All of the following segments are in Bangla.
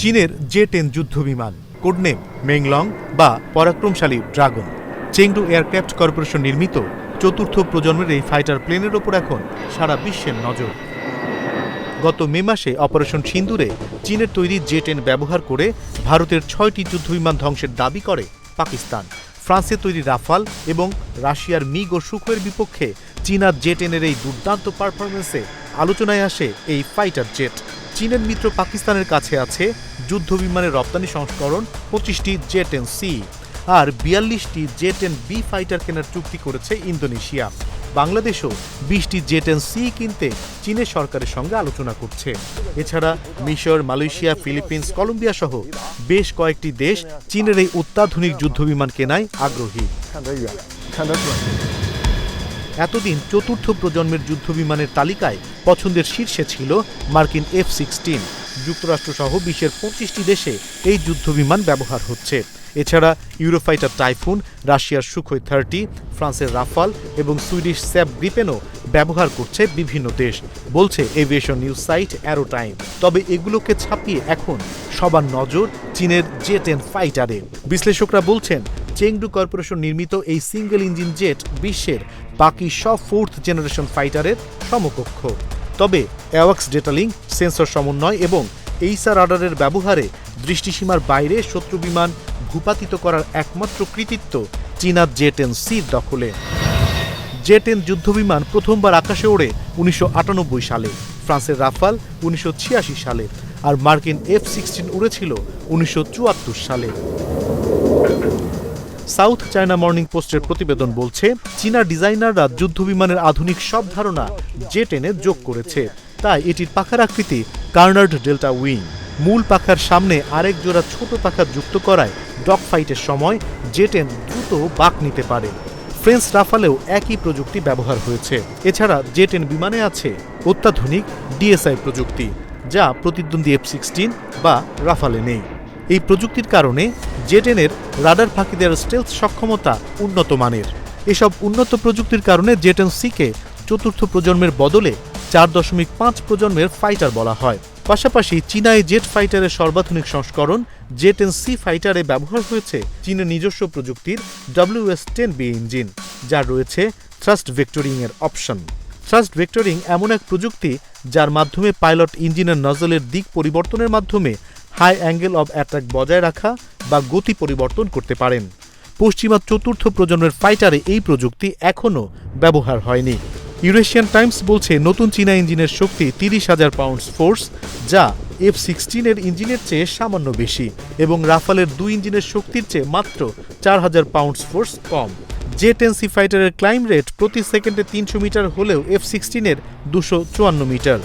চীনের জে টেন যুদ্ধবিমান, কোডনেম, মেংলং বা পরাক্রমশালী ড্রাগন। চেংডু এয়ারক্রাফট কর্পোরেশন নির্মিত চতুর্থ প্রজন্মের এই ফাইটার প্লেনের ওপর এখন সারা বিশ্বের নজর। গত মে মাসে অপারেশন সিন্দুরে চীনের তৈরি জে টেন ব্যবহার করে ভারতের ছয়টি যুদ্ধবিমান ধ্বংসের দাবি করে পাকিস্তান। ফ্রান্সে তৈরি রাফাল এবং রাশিয়ার মিগ ও সুখোয়ের বিপক্ষে চীনা জে টেনের এই দুর্দান্ত পারফরমেন্সে আলোচনায় আসে এই ফাইটার জেট। চীনের মিত্র পাকিস্তানের কাছে আছে যুদ্ধ বিমানের রপ্তানি সংস্করণ পঁচিশটি জেট এন সি আর বিয়াল্লিশটি জেট এন বি ফাইটার কেনার চুক্তি করেছে ইন্দোনেশিয়া। বাংলাদেশও বিশটি জেট এন সি কিনতে চীনের সরকারের সঙ্গে আলোচনা করছে। এছাড়া মিশর, মালয়েশিয়া, ফিলিপিন্স কলম্বিয়া সহ বেশ কয়েকটি দেশ চীনের এই অত্যাধুনিক যুদ্ধবিমান কেনায় আগ্রহী। এতদিন চতুর্থ প্রজন্মের যুদ্ধ বিমানের তালিকায় পছন্দের শীর্ষে ছিল মার্কিন এফ সিক্সটিন যুক্তরাষ্ট্রসহ বিশ্বের পঁচিশটি দেশে এই যুদ্ধবিমান ব্যবহার হচ্ছে। এছাড়া ইউরোফাইটার টাইফুন, রাশিয়ার সুখোই থার্টি, ফ্রান্সের রাফাল এবং সুইডিশ স্যাপ গ্রিপেনও ব্যবহার করছে বিভিন্ন দেশ, বলছে aviation news site Aero Time. তবে এগুলোকে ছাপিয়ে এখন সবার নজর চীনের জে টেন ফাইটারে। বিশ্লেষকরা বলছেন চেংডু কর্পোরেশন নির্মিত এই সিঙ্গেল ইঞ্জিন জেট বিশ্বের বাকি সব ফোর্থ জেনারেশন ফাইটারের সমকক্ষ। তবে অ্যাওয়াক্স ডেটালিং সেন্সর সমন্বয় এবং এইসা রাডারের ব্যবহারে দৃষ্টিসীমার বাইরে শত্রু বিমান ভূপাতিত করার একমাত্র কৃতিত্ব চীনা জে টেন সির দখলে। জে টেন যুদ্ধবিমান প্রথমবার আকাশে ওড়ে উনিশশো আটানব্বই সালে, ফ্রান্সের রাফাল উনিশশো ছিয়াশি সালে আর মার্কিন এফ সিক্সটিন উড়েছিল উনিশশো চুয়াত্তর সালে। সাউথ চায়না মর্নিং পোস্টের প্রতিবেদন বলছে, চীনা ডিজাইনাররা যুদ্ধবিমানের আধুনিক সব ধারণা জে টেনে যোগ করেছে। তাই এটির পাখার আকৃতি কার্নার্ড ডেল্টা উইং। মূল পাখার সামনে আরেক জোড়া ছোট পাখা যুক্ত করায় ডগ ফাইটের সময় জে টেন দ্রুত বাক নিতে পারে। ফ্রেঞ্চ রাফালেও একই প্রযুক্তি ব্যবহার হয়েছে। এছাড়া জে টেন বিমানে আছে অত্যাধুনিক ডিএসআই প্রযুক্তি, যা প্রতিদ্বন্দ্বী এফ সিক্সটিন বা রাফালে নেই। এই প্রযুক্তির কারণে জেটেনের রাডার ফাঁকি দেওয়ার স্টেলথ সক্ষমতা উন্নত মানের। এসব উন্নত প্রযুক্তির কারণে জেটেন সিকে চতুর্থ প্রজন্মের বদলে চার দশমিক পাঁচ প্রজন্মের ফাইটার বলা হয়। পাশাপাশি চীনায় জেট ফাইটারের সর্বাধুনিক সংস্করণ জেটেন সি ফাইটারে ব্যবহার হয়েছে চীনের নিজস্ব প্রযুক্তির ডাব্লিউএস টেন বি ইঞ্জিন যার রয়েছে থ্রাস্ট ভেক্টরিং এর অপশন থ্রাস্ট ভেক্টরিং এমন এক প্রযুক্তি যার মাধ্যমে পাইলট ইঞ্জিনের নজলের দিক পরিবর্তনের মাধ্যমে হাই অ্যাঙ্গেল অব অ্যাট্রাক বজায় রাখা বা গতি পরিবর্তন করতে পারেন। পশ্চিমা চতুর্থ প্রজন্মের ফাইটারে এই প্রযুক্তি এখনও ব্যবহার হয়নি। ইউরেশিয়ান টাইমস বলছে, নতুন চীনা ইঞ্জিনের শক্তি তিরিশ হাজার পাউন্ডস ফোর্স, যা এফ সিক্সটিনের ইঞ্জিনের চেয়ে সামান্য বেশি, এবং রাফালের দুই ইঞ্জিনের শক্তির চেয়ে মাত্র চার হাজার পাউন্ডস ফোর্স কম। জে টেন সি ফাইটারের ক্লাইম রেট প্রতি সেকেন্ডে তিনশো মিটার হলেও এফ সিক্সটিনের দুশো চুয়ান্ন মিটার।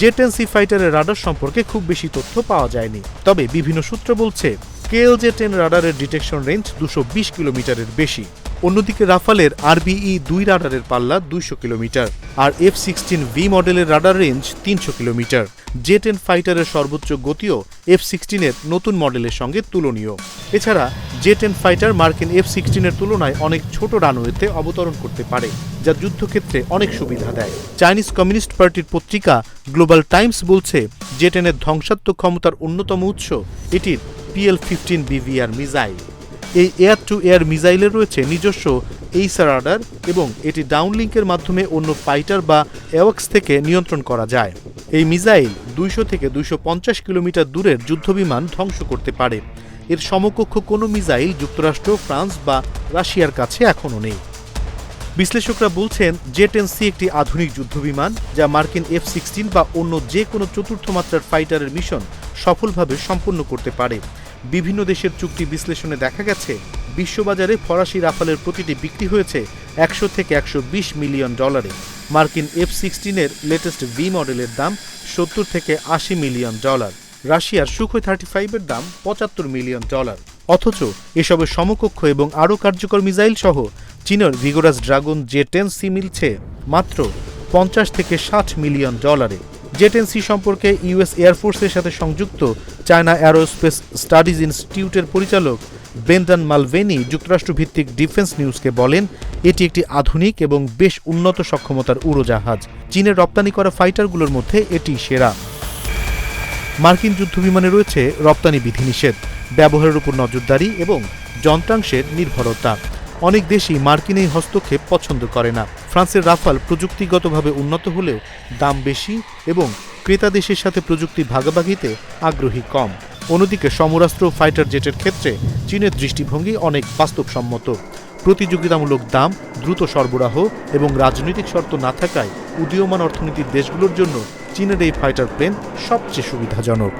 জেটেন সি ফাইটারের রাডার সম্পর্কে খুব বেশি তথ্য পাওয়া যায়নি। তবে বিভিন্ন সূত্র বলছে, কেএল জে টেন রাডারের ডিটেকশন রেঞ্জ দুশো কিলোমিটারের বেশি। অন্যদিকে রাফালের আরবিই দুই রাডারের পাল্লা দুইশো কিলোমিটার আর এফ সিক্সটিন ভি মডেলের রাডার রেঞ্জ তিনশো কিলোমিটার। জে টেন ফাইটারের সর্বোচ্চ গতিও এফ সিক্সটিনের নতুন মডেলের সঙ্গে তুলনীয়। এছাড়া জে টেন ফাইটার মার্কিন এফ সিক্সটিনের তুলনায় অনেক ছোট রানওয়েতে অবতরণ করতে পারে, যা যুদ্ধক্ষেত্রে অনেক সুবিধা দেয়। চাইনিজ কমিউনিস্ট পার্টির পত্রিকা গ্লোবাল টাইমস বলছে জে টেনের ধ্বংসাত্মক ক্ষমতার অন্যতম উৎস এটির পিএল ফিফটিন বিভিআর মিসাইল। এই এয়ার টু এয়ার মিসাইলের রয়েছে নিজস্ব এইসা রাডার এবং এটি ডাউনলিংকের মাধ্যমে অন্য ফাইটার বা এওয়াক্স থেকে নিয়ন্ত্রণ করা যায়। এই মিসাইল দুইশো থেকে দুইশো পঞ্চাশ কিলোমিটার দূরের যুদ্ধবিমান ধ্বংস করতে পারে। এর সমকক্ষ কোনো মিসাইল যুক্তরাষ্ট্র, ফ্রান্স বা রাশিয়ার কাছে এখনও নেই। বিশ্লেষকরা বলছেন জে টেন সি একটি আধুনিক যুদ্ধবিমান যা মার্কিন এফ সিক্সটিন বা অন্য যে কোনো চতুর্থ মাত্রার ফাইটারের মিশন সফলভাবে সম্পন্ন করতে পারে। বিভিন্ন দেশের চুক্তি বিশ্লেষণে দেখা গেছে, বিশ্ববাজারে ফরাসি রাফালের প্রতিটি বিক্রি হয়েছে একশো থেকে একশো বিশ মিলিয়ন ডলারে। মার্কিন এফ সিক্সটিনের লেটেস্ট ভি মডেলের দাম সত্তর থেকে আশি মিলিয়ন ডলার। রাশিয়ার সুখোই থার্টি ফাইভের দাম পঁচাত্তর মিলিয়ন ডলার। অথচ এসবের সমকক্ষ এবং আরও কার্যকর মিসাইল সহ চীনের vigorous dragon J ten C মিলছে মাত্র পঞ্চাশ থেকে ষাট মিলিয়ন ডলারে। জে টেন সি সম্পর্কে ইউএস এয়ারফোর্সের সাথে সংযুক্ত চায়না অ্যারোস্পেস স্টাডিজ ইনস্টিটিউটের পরিচালক ব্রেন্ডন মালভেনি যুক্তরাষ্ট্রভিত্তিক ডিফেন্স নিউজকে বলেন, এটি একটি আধুনিক এবং বেশ উন্নত সক্ষমতার উড়োজাহাজ। চীনের রপ্তানি করা ফাইটারগুলোর মধ্যে এটি সেরা। মার্কিন যুদ্ধবিমানে রয়েছে রপ্তানি বিধিনিষেধ, ব্যবহারের উপর নজরদারি এবং যন্ত্রাংশের নির্ভরতা। অনেক দেশই মার্কিন এই হস্তক্ষেপ পছন্দ করে না। ফ্রান্সের রাফাল প্রযুক্তিগতভাবে উন্নত হলেও দাম বেশি এবং ক্রেতা দেশের সাথে প্রযুক্তি ভাগাভাগিতে আগ্রহী কম। অন্যদিকে সমরাস্ত্র ফাইটার জেটের ক্ষেত্রে চীনের দৃষ্টিভঙ্গি অনেক বাস্তবসম্মত। প্রতিযোগিতামূলক দাম, দ্রুত সরবরাহ এবং রাজনৈতিক শর্ত না থাকায় উদীয়মান অর্থনীতির দেশগুলোর জন্য চীনের এই ফাইটার প্লেন সবচেয়ে সুবিধাজনক।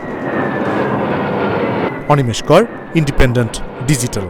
অনিমেষ কর, ইন্ডিপেন্ডেন্ট ডিজিটাল।